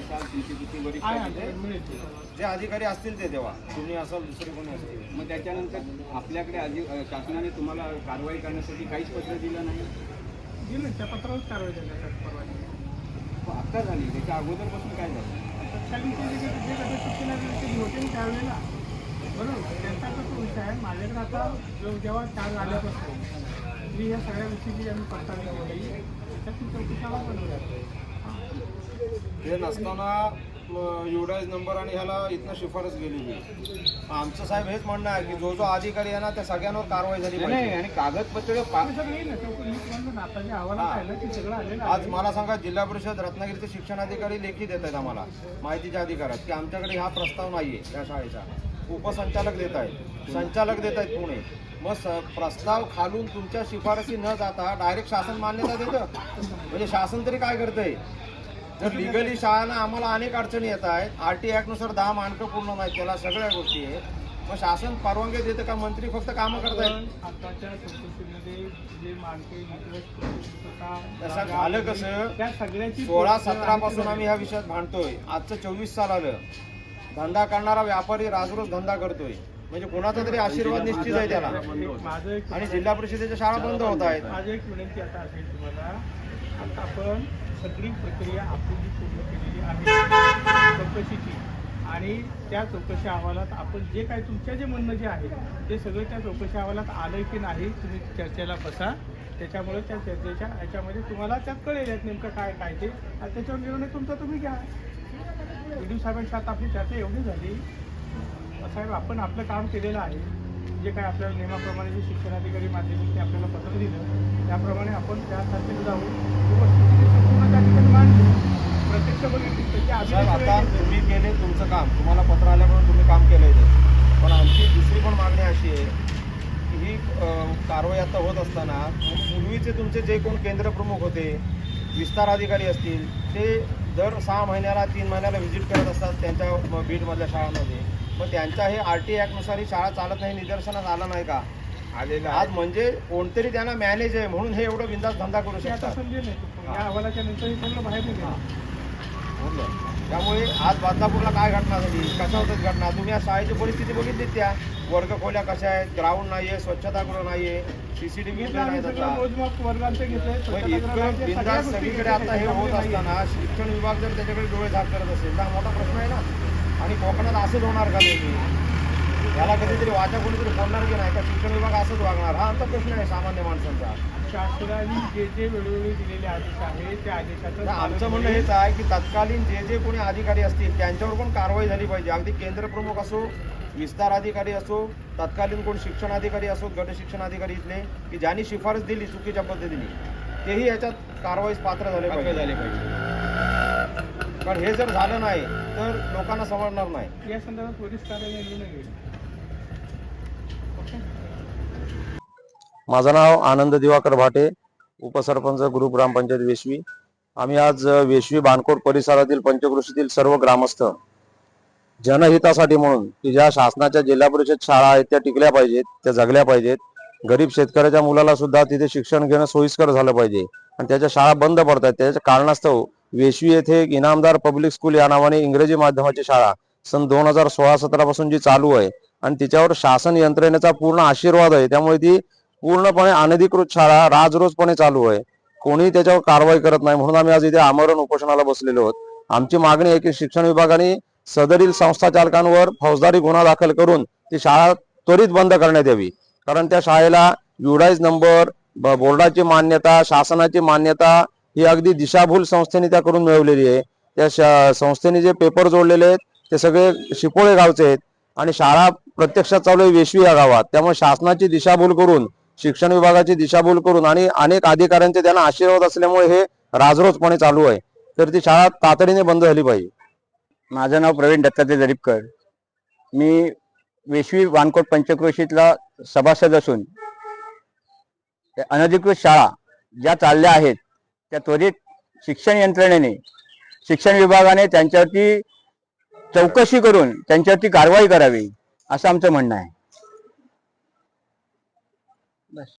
असाल तुमची किती वरिष्ठ ते. जे अधिकारी असतील ते देवा. तुम्ही असाल दुसरे कोणी असतील. मग त्याच्यानंतर आपल्याकडे आधी शासनाने तुम्हाला कारवाई करण्यासाठी काहीच पत्र दिलं नाही? दिलं त्या पत्रावरच कारवाई करण्यासाठी परवानगी. हो, आता झाली. त्याच्या अगोदरपासून काय झालं? तत्कालीन ते जे गट शिक्षणाचे होते ना त्यावेळेला बरोबर? त्यांचा कसं विषय आहे. माझ्याकडे आता जेव्हा चार्ज आल्यापासून मी या सगळ्या गोष्टीची आम्ही पडताळणी केली त्याच्यातून चौकशाला बनवल्या ते नसताना युडाईज नंबर आणि ह्याला इथनं शिफारस गेलेली आमचं साहेब हेच म्हणणं आहे की जो जो अधिकारी आहे ना त्या सगळ्यांवर कारवाई झाली नाही, नाही आणि कागदपत्र हे. आहे. आज आहे मला सांगा जिल्हा परिषद रत्नागिरीचे शिक्षणाधिकारी लेखी देत आहेत आम्हाला माहितीच्या अधिकारात की आमच्याकडे हा प्रस्ताव नाहीये या शाळेचा. उपसंचालक देत आहेत. संचालक देत आहेत पुणे. मग स- प्रस्ताव खालून तुमच्या शिफारसी न जाता डायरेक्ट शासन मान्यता देतं? म्हणजे शासन तरी काय करतंय? जर लिगली शाळांना आम्हाला अनेक अडचणी येत आहेत. आर टी नुसार दहा मानकं पूर्ण नाहीत त्याला सगळ्या गोष्टी आहेत. मग शासन परवानगी देतं का? मंत्री फक्त कामं करतायत आताच्या चौकशीमध्ये जे मानके तसं झालं कसं? त्या सगळ्याची सोळा सतरा पासून आम्ही ह्या विषयात भांडतोय. आजचं चोवीस साल आलं. धंदा करणारा व्यापारी राजरोज धंदा करतोय. म्हणजे कोणाचा तरी आशीर्वाद निश्चित आहे त्याला. माझं एक आणि जिल्हा परिषदेच्या शाळा बंद होत आहेत. माझी एक विनंती आता असेल तुम्हाला. आता आपण सगळी प्रक्रिया आपली जी पूर्ण केलेली आहे चौकशीची आणि त्या चौकशी अहवालात आपण जे काय तुमच्या जे म्हणणं जे आहे ते सगळं त्या चौकशी अहवालात आलं की नाही तुम्ही चर्चेला बसा. त्याच्यामुळे त्या चर्चेच्या ह्याच्यामध्ये तुम्हाला त्यात कळेल नेमकं काय काय ते. आणि त्याच्यावर निर्णय तुमचा तुम्ही घ्या. व्हिडिओ साहेबांशी आता आपली चर्चा एवढी झाली. साहेब आपण आपलं काम केलेलं आहे. जे काय आपल्या नियमाप्रमाणे जे शिक्षणाधिकारी माध्यमिकने आपल्याला पत्र दिलं त्याप्रमाणे आपण त्या तारखेला जाऊन ती वस्तुस्थिती संपूर्ण त्या ठिकाणी मांडली. प्रत्यक्ष बघितली साहेब आता तुम्ही केले तुमचं काम. तुम्हाला पत्र आल्यामुळे तुम्ही काम केलंय ते. पण आमची दुसरी पण मागणी अशी आहे की ही कारवाई आता होत असताना पूर्वीचे तुमचे जे कोण केंद्र प्रमुख होते विस्तार अधिकारी असतील ते दर सहा महिन्याला तीन महिन्याला व्हिजिट करत असतात त्यांच्या बीडमधल्या शाळांमध्ये. मग त्यांच्या हे आर टी ॲक्टनुसार ही शाळा चालत नाही निदर्शनास आलं नाही का? आलेलं आज म्हणजे कोणतरी त्यांना मॅनेज आहे म्हणून हे एवढं बिंदास धंदा करू ते आता शकतात. समजेल नाही. या अहवालाच्या नंतर हे सगळं बाहेर निघेल बोललं. त्यामुळे आज बदलापूरला काय घटना झाली? कशा होतात घटना? तुम्ही या शाळेची परिस्थिती बघितलीत त्या? वर्ग खोल्या कशा आहेत? ग्राउंड नाहीये स्वच्छतागृह नाहीये सीसीटीव्ही घेतलं आम्ही नाही वर्गांचं घेतलंय. मग स्वच्छतागृहाचे इतकं सगळ्या बिंदास गोष्टी सगळीकडे आता हे होत असताना शिक्षण विभाग जर त्याच्याकडे डोळे झाक करत असेल तर हा मोठा प्रश्न आहे ना. आणि कोकणात असंच होणार का नेहमी याला कधीतरी वाचा कोणीतरी बोलणार की नाही? का शिक्षण विभाग असंच वागणार. हा आमचा प्रश्न आहे सामान्य माणसांचा. शासनाने जे जे वेळोवेळी दिलेले आदेश आहे त्या आदेशाचं आमचं म्हणणं हेच आहे की तत्कालीन जे जे कोणी अधिकारी असतील त्यांच्यावर पण कारवाई झाली पाहिजे. अगदी केंद्र प्रमुख असो विस्तार अधिकारी असो तत्कालीन कोण शिक्षण अधिकारी असो गट शिक्षण अधिकारी इथले की ज्यांनी शिफारस दिली चुकीच्या पद्धतीने तेही याच्यात कारवाईस पात्र झाले पाहिजे. झाले पाहिजे. कारण हे जर झालं नाही तर लोकांना समजणार नाही. या संदर्भात निर्णय घेईल ओके. माझं नाव आनंद दिवाकर भाटे उपसरपंच ग्रुप ग्रामपंचायत वेशवी. आम्ही आज वेशवी बानकोट परिसरातील पंचकृषीतील सर्व ग्रामस्थ जनहितासाठी म्हणून की ज्या शासनाच्या जिल्हा परिषद शाळा आहेत त्या टिकल्या पाहिजेत त्या जगल्या पाहिजेत. गरीब शेतकऱ्याच्या मुलाला सुद्धा तिथे शिक्षण घेणं सोयीस्कर झालं पाहिजे. आणि त्याच्या शाळा बंद पडतात त्याच्या कारणास्तव वेशवी येथे एक इनामदार पब्लिक स्कूल या नावाने इंग्रजी माध्यमाची शाळा सन दोन हजार सोळा सतरा पासून जी चालू आहे. आणि तिच्यावर शासन यंत्रणेचा पूर्ण आशीर्वाद आहे. त्यामुळे ती पूर्णपणे अनधिकृत शाळा राजरोजपणे चालू आहे. कोणी त्याच्यावर कारवाई करत नाही. म्हणून आम्ही आज इथे आमरण उपोषणाला बसलेलो आहोत. आमची मागणी आहे की शिक्षण विभागाने सदरील संस्था चालकांवर फौजदारी गुन्हा दाखल करून ती शाळा त्वरित बंद करण्यात यावी. कारण त्या शाळेला युडाईज नंबर ब- बोर्डाची मान्यता शासनाची मान्यता ही अगदी दिशाभूल संस्थेने त्या करून मिळवलेली आहे. त्या संस्थेने जे पेपर जोडलेले आहेत ते सगळे शिपोळे गावचे आहेत आणि शाळा प्रत्यक्षात चालू आहे वेशवी या गावात. त्यामुळे शासनाची दिशाभूल करून शिक्षण विभागाची दिशाभूल करून आणि अनेक अधिकाऱ्यांचे त्यांना आशीर्वाद असल्यामुळे हे राजरोजपणे चालू आहे. तर ती शाळा तातडीने बंद झाली पाहिजे. माझं नाव प्रवीण दत्तात्रय जरीपकर मी वेशवी वानकोट पंचक्रोशीतला सभासद असून अनधिकृत शाळा ज्या चालल्या आहेत त्या त्वरित शिक्षण यंत्रणेने शिक्षण विभागाने त्यांच्यावरती चौकशी करून त्यांच्यावरती कारवाई करावी असं आमचं म्हणणं आहे. बस.